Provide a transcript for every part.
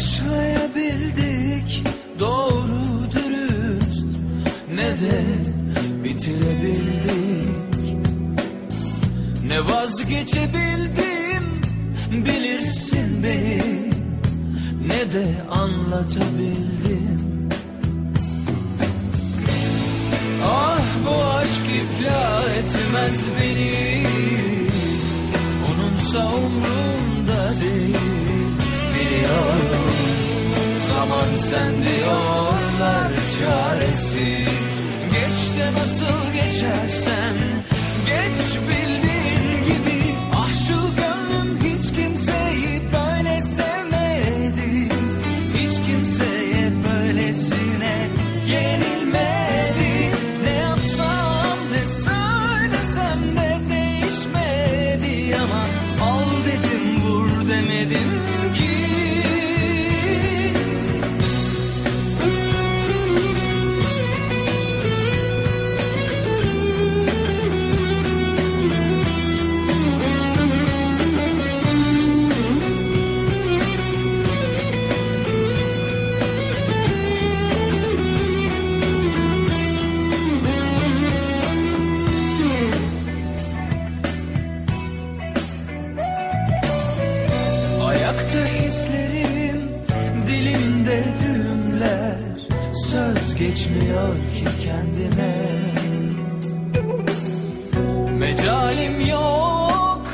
Başlayabildik doğru dürüst. Ne de bitirebildik. Ne vazgeçebildim bilirsin beni. Ne de anlatabildim. Ah bu aşk iflah etmez beni. Onunsa umrumda sen diyorlar çaresi Geç de nasıl geçersen Geç bildiğin geçmiyor ki kendime Mecalim yok,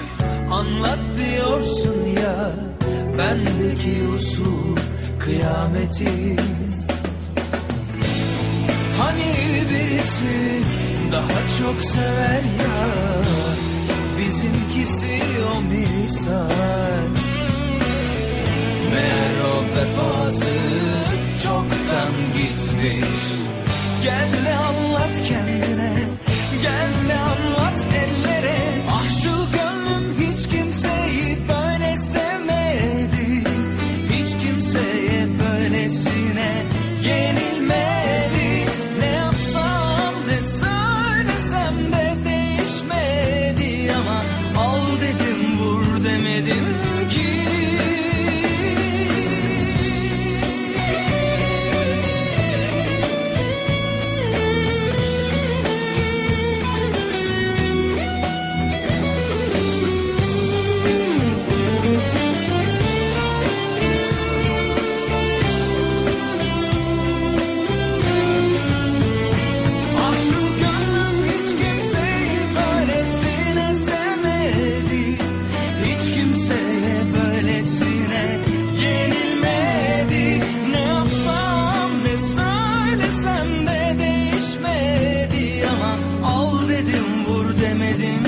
anlat diyorsun ya. Bendeki usul kıyameti. Hani birisi daha çok sever ya. Bizimkisi o misal. Meğer o vefasız çoktan gitmiş Gel anlat kendine. Gel anlat ellere. Ah şu gönlüm hiç kimseyi böyle sevmedi. Hiç kimseye böylesine yenilmedi. Ne yapsam ne söylesem de değişmedi. Ama al dedim vur demedim. demedim vur demedim.